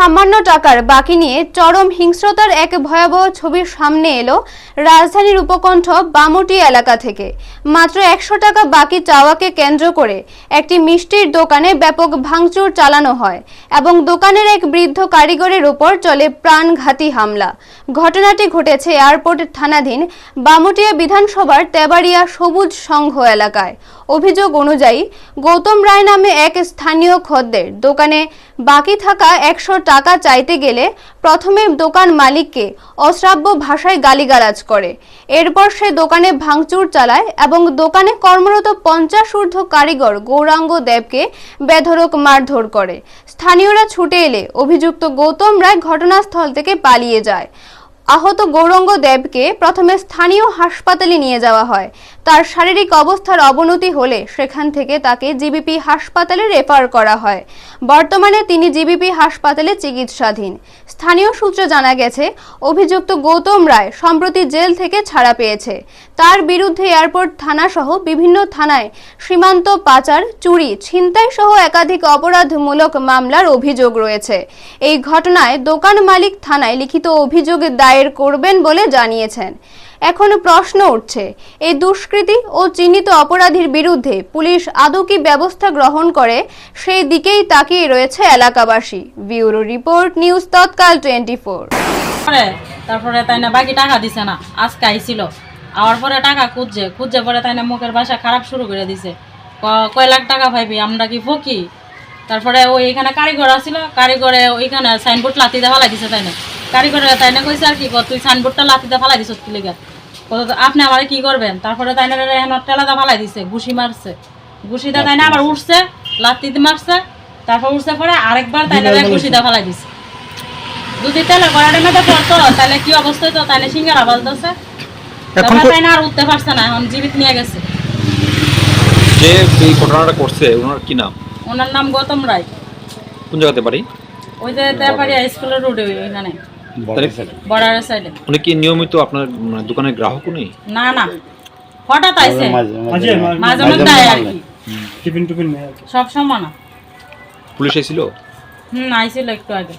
সামান্য টাকার বাকি নিয়ে চরম হিংস্রতার এক ভয়াবহ ছবির সামনে এলো রাজধানীর উপকণ্ঠ বামুটি এলাকা থেকে। মাত্র একশো টাকা বাকি চাওয়াকে কেন্দ্র করে একটি মিষ্টির দোকানে ব্যাপক ভাঙচুর চালানো হয় এবং দোকানের এক বৃদ্ধ কারিগরের উপর চলে প্রাণঘাতী হামলা। ঘটনাটি ঘটেছে এয়ারপোর্ট থানাধীন বামুটিয়া বিধানসভার তেবাড়িয়া সবুজ সংঘ এলাকায়। অভিযোগ অনুযায়ী গৌতম রায় নামে এক স্থানীয় খদ্দের দোকানে বাকি থাকা একশো টাকা চাইতে গেলে প্রথমে দোকান মালিককে অশ্রাব্য ভাষায় গালিগালাজ করে। এরপর সে দোকানে ভাঙচুর চালায় এবং দোকানে কর্মরত পঞ্চাশ ঊর্ধ্ব কারিগর গৌরাঙ্গ দেবকে বেধরক মারধর করে। স্থানীয়রা ছুটে এলে অভিযুক্ত গৌতম রায় ঘটনাস্থল থেকে পালিয়ে যায়। আহত গৌরঙ্গ দেবকে প্রথমে স্থানীয় হাসপাতালে নিয়ে যাওয়া হয়। তার শারীরিক অবস্থার অবনতি হলে সেখান থেকে তাকে জিবিপি হাসপাতালে রেফার করা হয়। বর্তমানে তিনি জিবিপি হাসপাতালে চিকিৎসাধীন। স্থানীয় সূত্রে জানা গেছে, অভিযুক্ত গৌতম রায় সম্প্রতি জেল থেকে ছাড়া পেয়েছে। তার বিরুদ্ধে এয়ারপোর্ট থানাসহ বিভিন্ন থানায় সীমান্ত পাচার, চুরি, ছিনতাই সহ একাধিক অপরাধমূলক মামলার অভিযোগ রয়েছে। এই ঘটনায় দোকান মালিক থানায় লিখিত অভিযোগ দায়ের করবেন বলে জানিয়েছেন। এখন প্রশ্ন উঠছে, এই দুষ্কৃতী ও চিহ্নিত অপরাধীর বিরুদ্ধে পুলিশ আদৌ কি ব্যবস্থা গ্রহণ করে? সেই দিকেই তাকিয়ে রয়েছে এলাকাবাসী। Bureau report, news Tatkal twenty four. তারপরে তাই না, বাকি টাকা দিছে না। আজকে আইছিল। আওয়ার পরে টাকা খুঁজছে খুঁজছে পরে তাই না মুখের ভাষা খারাপ শুরু করে দিছে। কয় লাখ টাকা পাইবি আমরা কি ফকি? তারপরে ওই এখানে কারিগর আসছিল কারিগরে ওইখানে সাইনবোর্ড লাতিতে ফালাই দিছে তাই না। কারিগরে তাই না কইছে আর কি তুই সাইনবোর্ডটা লাতিতে ফালাই দিছ কি লেগে? কত আপনি আমার কি করবেন? তারপরে তাই না এখন টেলাদা ফালাই দিছে ঘুষি মারছে। ঘুষিটা তাই না আবার উঠছে লাতিতে মারছে তারপর উঠছে পরে আরেকবার তাই না ঘুষিটা ফালাই দিছে। যদি তেলে গড়ার মধ্যে পড়তো তাহলে কি অবস্থা হতো তাহলে সিঙ্গারা বাজতেছে। এখন তাই না আর উঠতে পারছে না এখন জীবিত নিয়ে গেছে। যে এই ঘটনাটা করছে? ওনার কি নাম? ওনার নাম গৌতম রায়। কোন জায়গাতে বাড়ি? ওই যে তেপাড়িয়া স্কুলের রোডে ওইখানে। বর্ডারের সাইডে। উনি কি নিয়মিত আপনার মানে দোকানের গ্রাহক উনি? না না। হঠাৎ আইছে। মাঝে মাঝে আয় আর কি। টিফিন টিফিন নেই আর কি। সব সময় না। পুলিশ এসেছিল? হুম আইছিল একটু আগে।